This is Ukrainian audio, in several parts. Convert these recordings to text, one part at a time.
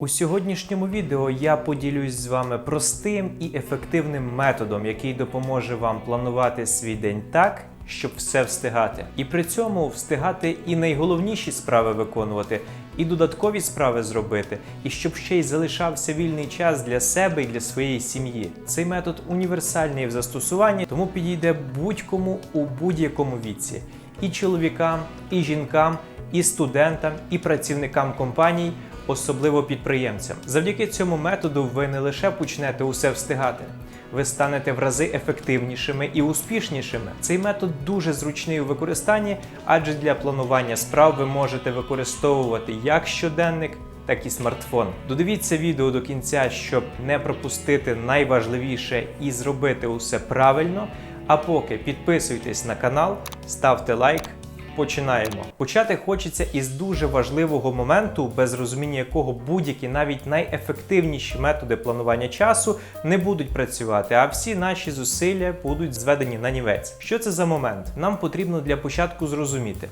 У сьогоднішньому відео я поділюсь з вами простим і ефективним методом, який допоможе вам планувати свій день так, щоб все встигати. І при цьому встигати і найголовніші справи виконувати, і додаткові справи зробити, і щоб ще й залишався вільний час для себе і для своєї сім'ї. Цей метод універсальний в застосуванні, тому підійде будь-кому у будь-якому віці, і чоловікам, і жінкам, і студентам, і працівникам компаній особливо підприємцям. Завдяки цьому методу ви не лише почнете усе встигати, ви станете в рази ефективнішими і успішнішими. Цей метод дуже зручний у використанні, адже для планування справ ви можете використовувати як щоденник. Так і смартфон. Додивіться відео до кінця, щоб не пропустити найважливіше і зробити усе правильно. А поки підписуйтесь на канал, ставте лайк, Починаємо. Почати хочеться із дуже важливого моменту, без розуміння якого будь-які навіть найефективніші методи планування часу не будуть працювати, а всі наші зусилля будуть зведені на нівець. Що це за момент? Нам потрібно для початку зрозуміти.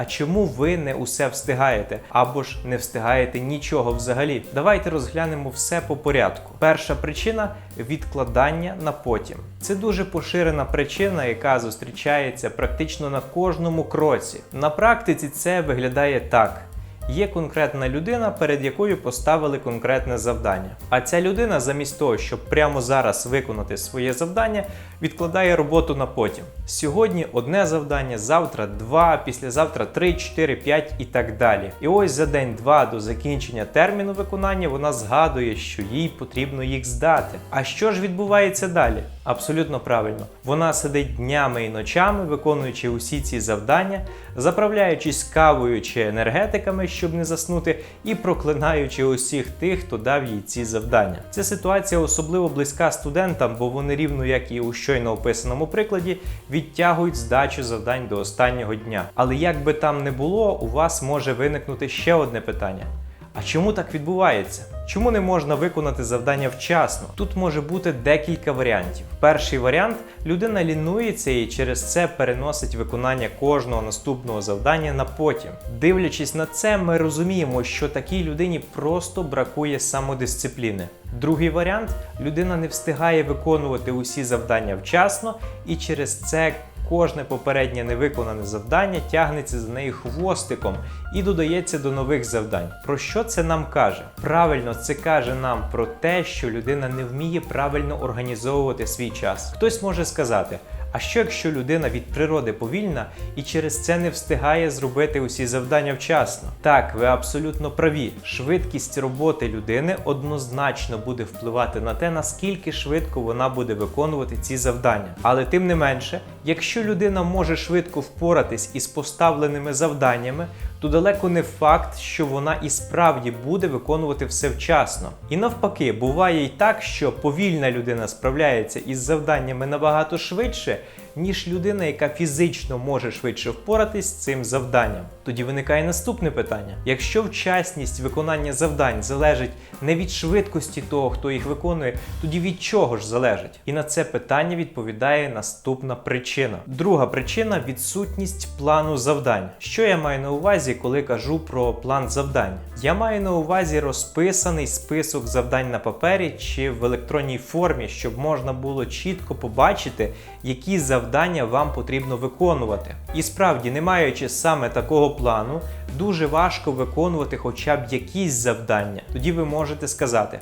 А чому ви не усе встигаєте або ж не встигаєте нічого взагалі? Давайте розглянемо все по порядку. Перша причина відкладання на потім. Це дуже поширена причина, яка зустрічається практично на кожному кроці. На практиці це виглядає так. Є конкретна людина, перед якою поставили конкретне завдання. А ця людина, замість того, щоб прямо зараз виконати своє завдання, відкладає роботу на потім. Сьогодні одне завдання, завтра два, післязавтра три, чотири, п'ять і так далі. І ось за день-два до закінчення терміну виконання вона згадує, що їй потрібно їх здати. А що ж відбувається далі? Абсолютно правильно. Вона сидить днями і ночами, виконуючи усі ці завдання, заправляючись кавою чи енергетиками, щоб не заснути, і проклинаючи усіх тих, хто дав їй ці завдання. Ця ситуація особливо близька студентам, бо вони рівно як і у щойно описаному прикладі відтягують здачу завдань до останнього дня. Але як би там не було, у вас може виникнути ще одне питання. А чому так відбувається? Чому не можна виконати завдання вчасно? Тут може бути декілька варіантів. Перший варіант людина лінується і через це переносить виконання кожного наступного завдання на потім. Дивлячись на це, ми розуміємо, що такій людині просто бракує самодисципліни. Другий варіант людина не встигає виконувати усі завдання вчасно, і через це кожне попереднє невиконане завдання тягнеться за нею хвостиком і додається до нових завдань. Про що це нам каже? Правильно, це каже нам про те, що людина не вміє правильно організовувати свій час. Хтось може сказати. А що якщо людина від природи повільна і через це не встигає зробити усі завдання вчасно? Так, ви абсолютно праві. Швидкість роботи людини однозначно буде впливати на те, наскільки швидко вона буде виконувати ці завдання. Але тим не менше, якщо людина може швидко впоратись із поставленими завданнями, то далеко не факт, що вона і справді буде виконувати все вчасно. І навпаки, буває й так, що повільна людина справляється із завданнями набагато швидше, ніж людина, яка фізично може швидше впоратись з цим завданням. Тоді виникає наступне питання: якщо вчасність виконання завдань залежить не від швидкості того, хто їх виконує, тоді від чого ж залежить? І на це питання відповідає наступна причина. Друга причина відсутність плану завдань. Що я маю на увазі, коли кажу про план завдань? Я маю на увазі розписаний список завдань на папері чи в електронній формі, щоб можна було чітко побачити, які завдання вам потрібно виконувати. І справді, не маючи саме такого плану, дуже важко виконувати хоча б якісь завдання. Тоді ви можете сказати.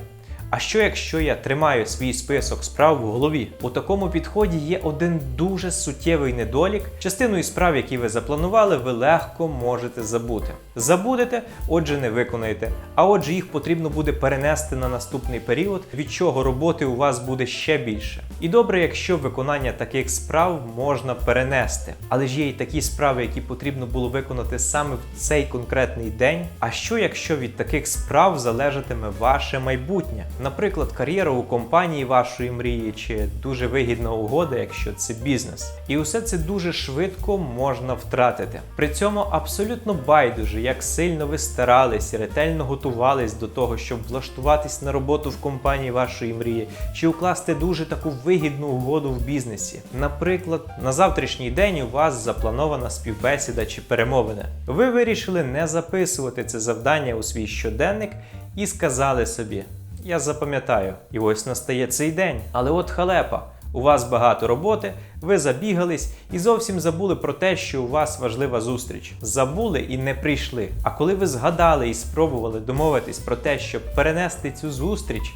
А що якщо я тримаю свій список справ в голові? У такому підході є один дуже суттєвий недолік. Частину із справ, які ви запланували, ви легко можете забути. Забудете, отже, не виконаєте. А отже, їх потрібно буде перенести на наступний період, від чого роботи у вас буде ще більше. І добре, якщо виконання таких справ можна перенести. Але ж є й такі справи, які потрібно було виконати саме в цей конкретний день. А що якщо від таких справ залежатиме ваше майбутнє? Наприклад, кар'єра у компанії вашої мрії, чи дуже вигідна угода, якщо це бізнес. І усе це дуже швидко можна втратити. При цьому абсолютно байдуже, як сильно ви старались ретельно готувались до того, щоб влаштуватись на роботу в компанії вашої мрії, чи укласти дуже таку вигідну угоду в бізнесі. Наприклад, на завтрашній день у вас запланована співбесіда чи перемовини. Ви вирішили не записувати це завдання у свій щоденник і сказали собі: Я запам'ятаю, і ось настає цей день. Але от халепа. У вас багато роботи, ви забігались і зовсім забули про те, що у вас важлива зустріч. Забули і не прийшли. А коли ви згадали і спробували домовитись про те, щоб перенести цю зустріч,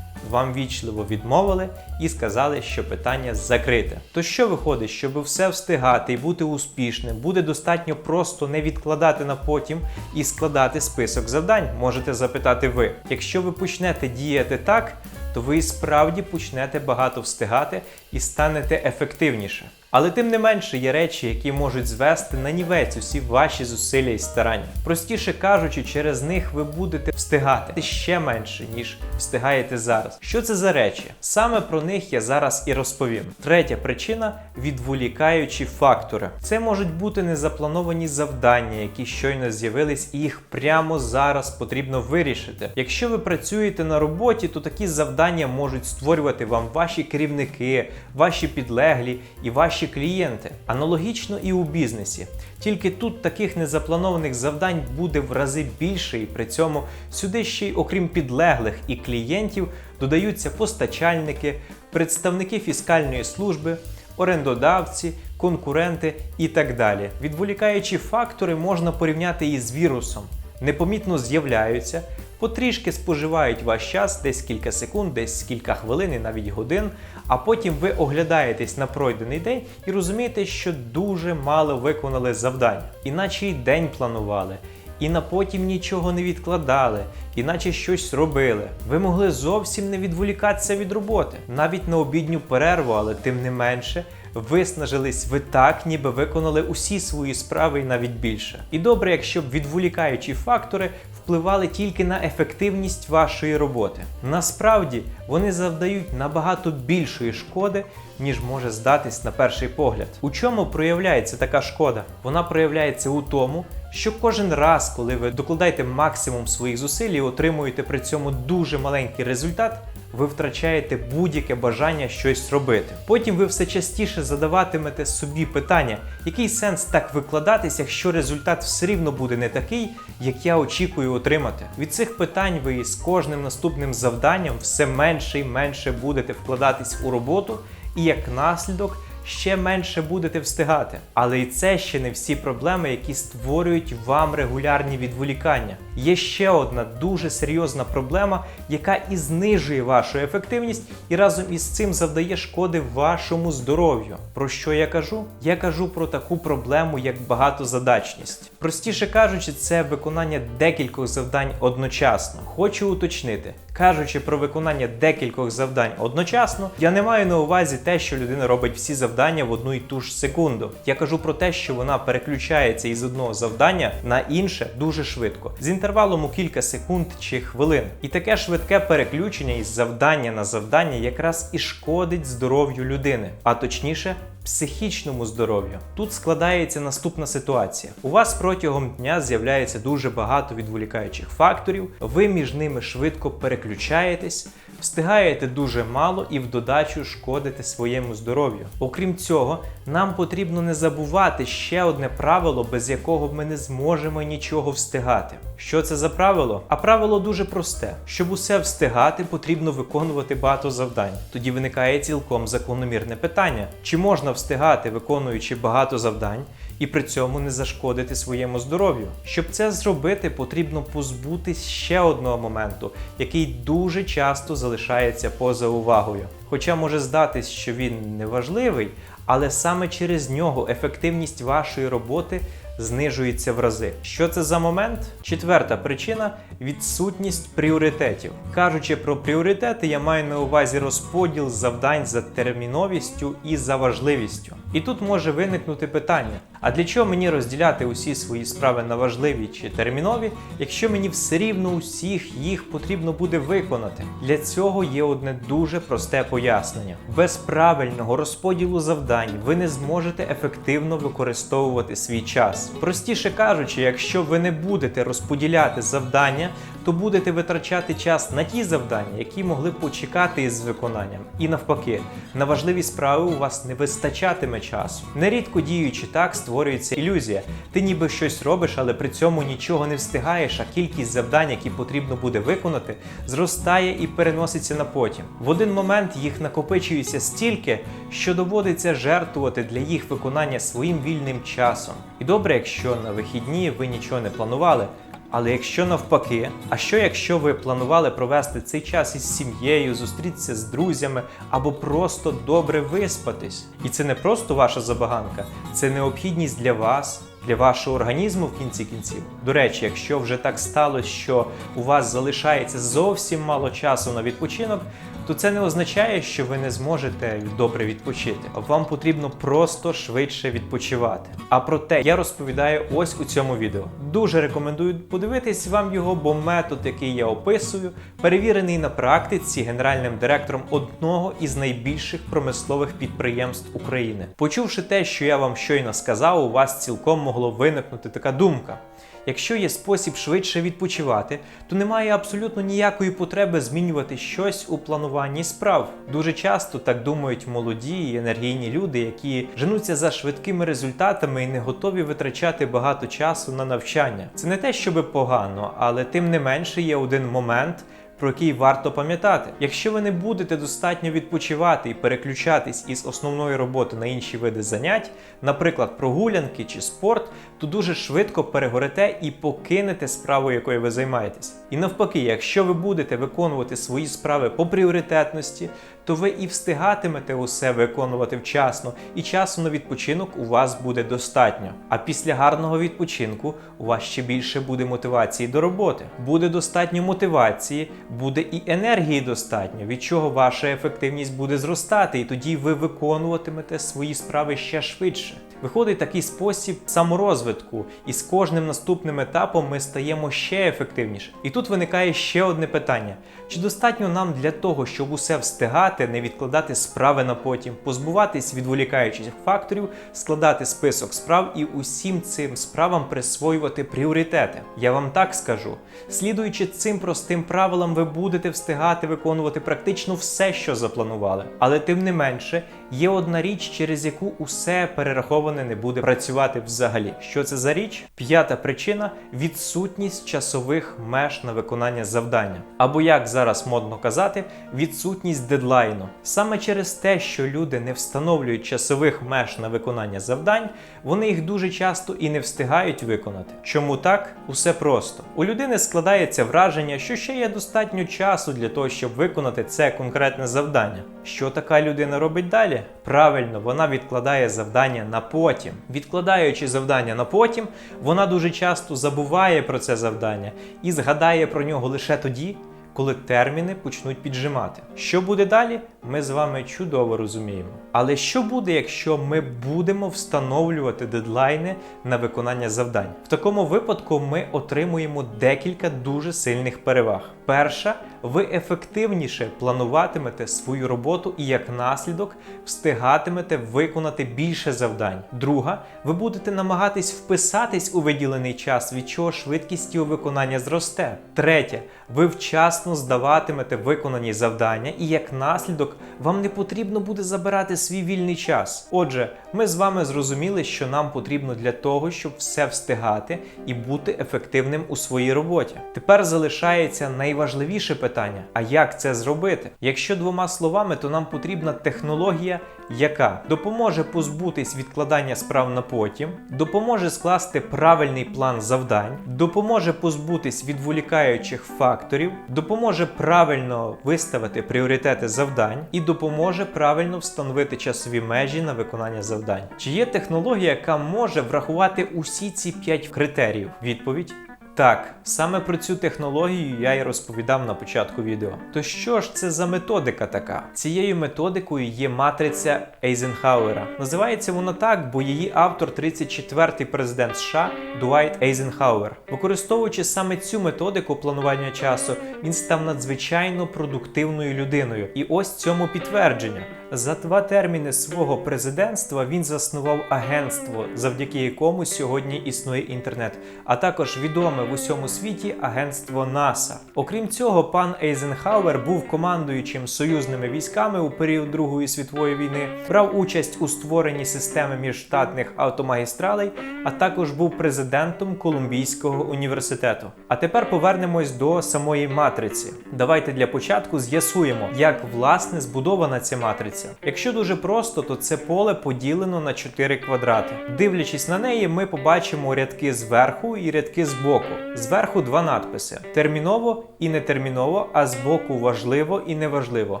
вам вічливо відмовили і сказали, що питання закрите. То що виходить, щоб все встигати і бути успішним, буде достатньо просто не відкладати на потім і складати список завдань, можете запитати ви. Якщо ви почнете діяти так, то ви справді почнете багато встигати і станете ефективніше. Але тим не менше є речі, які можуть звести на нівець усі ваші зусилля і старання. Простіше кажучи, через них ви будете встигати ще менше, ніж встигаєте зараз. Що це за речі? Саме про них я зараз і розповім. Третя причина відволікаючі фактори. Це можуть бути незаплановані завдання, які щойно з'явились, і їх прямо зараз потрібно вирішити. Якщо ви працюєте на роботі, то такі завдання можуть створювати вам ваші керівники, ваші підлеглі і ваші клієнти. Аналогічно і у бізнесі. Тільки тут таких незапланованих завдань буде в рази більше, і при цьому сюди ще й окрім підлеглих і клієнтів додаються постачальники, представники фіскальної служби, орендодавці, конкуренти і так далі. Відволікаючі фактори можна порівняти із вірусом. Непомітно з'являються, потрішки споживають ваш час, десь кілька секунд, десь кілька хвилин і навіть годин, а потім ви оглядаєтесь на пройдений день і розумієте, що дуже мало виконали завдання, іначе й день планували. І на потім нічого не відкладали, іначе щось робили. Ви могли зовсім не відволікатися від роботи, навіть на обідню перерву, але тим не менше виснажились ви так, ніби виконали усі свої справи і навіть більше. І добре, якщо б відволікаючі фактори впливали тільки на ефективність вашої роботи. Насправді вони завдають набагато більшої шкоди, ніж може здатись на перший погляд. У чому проявляється така шкода? Вона проявляється у тому, що кожен раз, коли ви докладаєте максимум своїх зусиль і отримуєте при цьому дуже маленький результат, ви втрачаєте будь-яке бажання щось робити. Потім ви все частіше задаватимете собі питання, який сенс так викладатися, якщо результат все рівно буде не такий, як я очікую отримати. Від цих питань ви з кожним наступним завданням все менше і менше будете вкладатись у роботу, і як наслідок ще менше будете встигати. Але і це ще не всі проблеми, які створюють вам регулярні відволікання. Є ще одна дуже серйозна проблема, яка і знижує вашу ефективність, і разом із цим завдає шкоди вашому здоров'ю. Про що я кажу? Я кажу про таку проблему, як багатозадачність. Простіше кажучи, це виконання декількох завдань одночасно. Хочу уточнити, кажучи про виконання декількох завдань одночасно, я не маю на увазі те, що людина робить всі завдання в одну і ту ж секунду. Я кажу про те, що вона переключається із одного завдання на інше дуже швидко, з інтервалом у кілька секунд чи хвилин. І таке швидке переключення із завдання на завдання якраз і шкодить здоров'ю людини, а точніше. Психічному здоров'ю тут складається наступна ситуація. У вас протягом дня з'являється дуже багато відволікаючих факторів, ви між ними швидко переключаєтесь, встигаєте дуже мало і в додачу шкодите своєму здоров'ю. Окрім цього, нам потрібно не забувати ще одне правило, без якого ми не зможемо нічого встигати. Що це за правило? А правило дуже просте: щоб усе встигати, потрібно виконувати багато завдань. Тоді виникає цілком закономірне питання: чи можна встигати, виконуючи багато завдань, і при цьому не зашкодити своєму здоров'ю? Щоб це зробити, потрібно позбутись ще одного моменту, який дуже часто залишається поза увагою. Хоча може здатись, що він неважливий, але саме через нього ефективність вашої роботи знижується в рази. Що це за момент? Четверта причина відсутність пріоритетів. Кажучи про пріоритети, я маю на увазі розподіл завдань за терміновістю і за важливістю. І тут може виникнути питання: а для чого мені розділяти усі свої справи на важливі чи термінові, якщо мені все рівно усіх їх потрібно буде виконати? Для цього є одне дуже просте пояснення: без правильного розподілу завдань ви не зможете ефективно використовувати свій час. Простіше кажучи, якщо ви не будете розподіляти завдання, то будете витрачати час на ті завдання, які могли б почекати із виконанням. І навпаки, на важливі справи у вас не вистачатиме часу. Нерідко діючи так, створюється ілюзія. Ти ніби щось робиш, але при цьому нічого не встигаєш, а кількість завдань, які потрібно буде виконати, зростає і переноситься на потім. В один момент їх накопичується стільки, що доводиться жертвувати для їх виконання своїм вільним часом. І добре, якщо на вихідні ви нічого не планували. Але якщо навпаки, а що якщо ви планували провести цей час із сім'єю, зустрітися з друзями або просто добре виспатись? І це не просто ваша забаганка, це необхідність для вас, для вашого організму в кінці кінців. До речі, якщо вже так сталося, що у вас залишається зовсім мало часу на відпочинок, то це не означає, що ви не зможете добре відпочити. Вам потрібно просто швидше відпочивати. А про те я розповідаю ось у цьому відео. Дуже рекомендую подивитись вам його, бо метод, який я описую, перевірений на практиці генеральним директором одного із найбільших промислових підприємств України. Почувши те, що я вам щойно сказав, у вас цілком могло виникнути така думка. Якщо є спосіб швидше відпочивати, то немає абсолютно ніякої потреби змінювати щось у плануванні справ. Дуже часто так думають молоді і енергійні люди, які женуться за швидкими результатами і не готові витрачати багато часу на навчання. Це не те, щоби погано, але тим не менше є один момент про який варто пам'ятати. Якщо ви не будете достатньо відпочивати і переключатись із основної роботи на інші види занять, наприклад, прогулянки чи спорт, то дуже швидко перегорите і покинете справу, якою ви займаєтесь. І навпаки, якщо ви будете виконувати свої справи по пріоритетності, то ви і встигатимете усе виконувати вчасно, і часу на відпочинок у вас буде достатньо. А після гарного відпочинку у вас ще більше буде мотивації до роботи. Буде достатньо мотивації, буде і енергії достатньо, від чого ваша ефективність буде зростати, і тоді ви виконуватимете свої справи ще швидше. Виходить такий спосіб саморозвитку, і з кожним наступним етапом ми стаємо ще ефективніше. І тут виникає ще одне питання: чи достатньо нам для того, щоб усе встигати, не відкладати справи на потім, позбуватись відволікаючих факторів, складати список справ і усім цим справам присвоювати пріоритети? Я вам так скажу: слідуючи цим простим правилам, ви будете встигати виконувати практично все, що запланували. Але тим не менше, є одна річ, через яку усе перераховане не буде працювати взагалі. Що це за річ? П'ята причина відсутність часових меж на виконання завдання. Або як зараз модно казати, відсутність дедлайну. Саме через те, що люди не встановлюють часових меж на виконання завдань, вони їх дуже часто і не встигають виконати. Чому так? Усе просто. У людини складається враження, що ще є достатньо часу для того, щоб виконати це конкретне завдання. Що така людина робить далі? Правильно, вона відкладає завдання на потім. Відкладаючи завдання на потім, вона дуже часто забуває про це завдання і згадає про нього лише тоді, коли терміни почнуть піджимати. Що буде далі, ми з вами чудово розуміємо. Але що буде, якщо ми будемо встановлювати дедлайни на виконання завдань? В такому випадку ми отримуємо декілька дуже сильних переваг. Перша, ви ефективніше плануватимете свою роботу і як наслідок встигатимете виконати більше завдань. Друга, ви будете намагатись вписатись у виділений час, від чого швидкість його виконання зросте. Третє, ви вчасно здаватимете виконані завдання, і як наслідок вам не потрібно буде забирати свій вільний час. Отже, ми з вами зрозуміли, що нам потрібно для того, щоб все встигати і бути ефективним у своїй роботі. Тепер залишається найважливіше питання: а як це зробити? Якщо двома словами, то нам потрібна технологія, яка допоможе позбутись відкладання справ на потім, допоможе скласти правильний план завдань, допоможе позбутись відволікаючих факторів, допоможе правильно виставити пріоритети завдань і допоможе правильно встановити часові межі на виконання завдань. Чи є технологія, яка може врахувати усі ці п'ять критеріїв? Відповідь. Так, саме про цю технологію я і розповідав на початку відео. То що ж це за методика така? Цією методикою є матриця Ейзенхауера. Називається вона так, бо її автор 34-й президент США Дуайт Ейзенхауер. Використовуючи саме цю методику планування часу, він став надзвичайно продуктивною людиною. І ось цьому підтвердження. За два терміни свого президентства він заснував агентство, завдяки якому сьогодні існує інтернет, а також відоме в усьому світі агентство НАСА. Окрім цього, пан Ейзенхауер був командуючим союзними військами у період Другої світової війни, брав участь у створенні системи міжштатних автомагістралей, а також був президентом Колумбійського університету. А тепер повернемось до самої матриці. Давайте для початку з'ясуємо, як власне збудована ця матриця. Якщо дуже просто, то це поле поділено на 4 квадрати. Дивлячись на неї, ми побачимо рядки зверху і рядки збоку. Зверху два надписи: терміново і нетерміново, а збоку важливо і неважливо.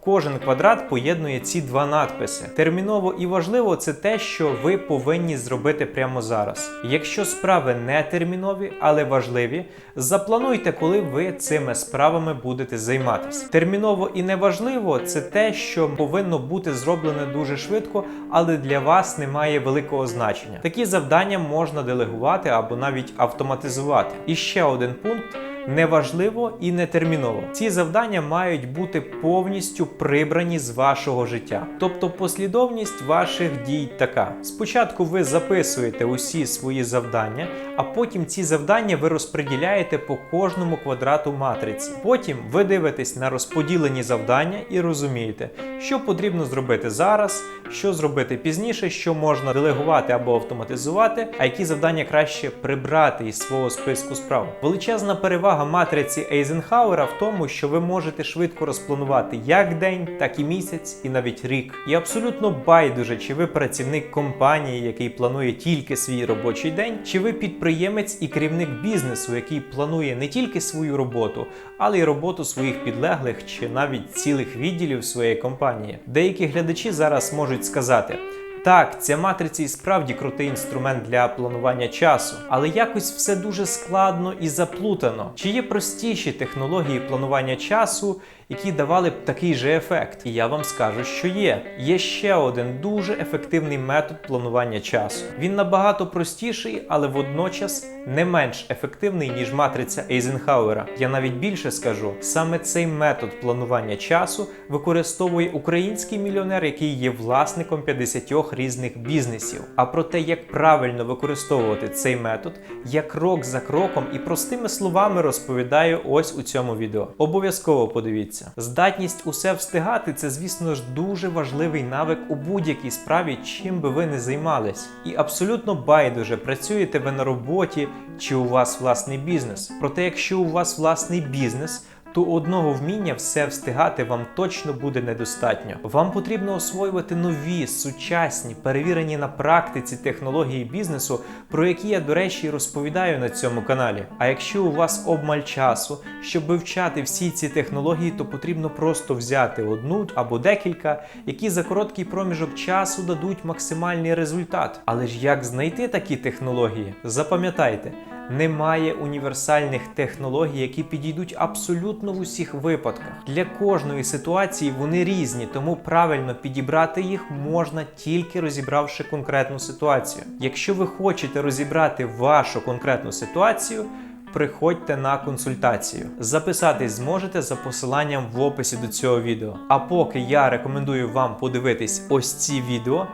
Кожен квадрат поєднує ці два надписи. Терміново і важливо це те, що ви повинні зробити прямо зараз. Якщо справи не термінові, але важливі, заплануйте, коли ви цими справами будете займатися. Терміново і неважливо це те, що повинно бути зроблене дуже швидко, але для вас не має великого значення. Такі завдання можна делегувати або навіть автоматизувати. І ще один пункт. Неважливо і нетерміново. Ці завдання мають бути повністю прибрані з вашого життя. Тобто послідовність ваших дій така: спочатку ви записуєте усі свої завдання, а потім ці завдання ви розподіляєте по кожному квадрату матриці. Потім ви дивитесь на розподілені завдання і розумієте, що потрібно зробити зараз, що зробити пізніше, що можна делегувати або автоматизувати, а які завдання краще прибрати із свого списку справ. Величезна перевага матриці Ейзенхауера в тому, що ви можете швидко розпланувати як день, так і місяць, і навіть рік. І абсолютно байдуже, чи ви працівник компанії, який планує тільки свій робочий день, чи ви підприємець і керівник бізнесу, який планує не тільки свою роботу, але й роботу своїх підлеглих чи навіть цілих відділів своєї компанії. Деякі глядачі зараз можуть сказати. Так, ця матриця і справді крутий інструмент для планування часу, але якось все дуже складно і заплутано. Чи є простіші технології планування часу, які давали б такий же ефект? І я вам скажу, що є. Є ще один дуже ефективний метод планування часу. Він набагато простіший, але водночас не менш ефективний, ніж матриця Ейзенхауера. Я навіть більше скажу: саме цей метод планування часу використовує український мільйонер, який є власником 50 різних бізнесів. А про те, як правильно використовувати цей метод, я крок за кроком і простими словами розповідаю ось у цьому відео. Обов'язково подивіться. Здатність усе встигати це, звісно ж, дуже важливий навик у будь-якій справі, чим би ви не займались. І абсолютно байдуже працюєте ви на роботі чи у вас власний бізнес. Проте, якщо у вас власний бізнес, то одного вміння все встигати вам точно буде недостатньо. Вам потрібно освоювати нові, сучасні, перевірені на практиці технології бізнесу, про які я, до речі, розповідаю на цьому каналі. А якщо у вас обмаль часу, щоб вивчати всі ці технології, то потрібно просто взяти одну або декілька, які за короткий проміжок часу дадуть максимальний результат. Але ж як знайти такі технології? Запам'ятайте. Немає універсальних технологій, які підійдуть абсолютно в усіх випадках. Для кожної ситуації вони різні, тому правильно підібрати їх можна тільки розібравши конкретну ситуацію. Якщо ви хочете розібрати вашу конкретну ситуацію, приходьте на консультацію. Записатись зможете за посиланням в описі до цього відео. А поки я рекомендую вам подивитись ось ці відео,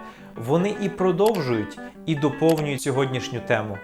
вони і продовжують, і доповнюють сьогоднішню тему.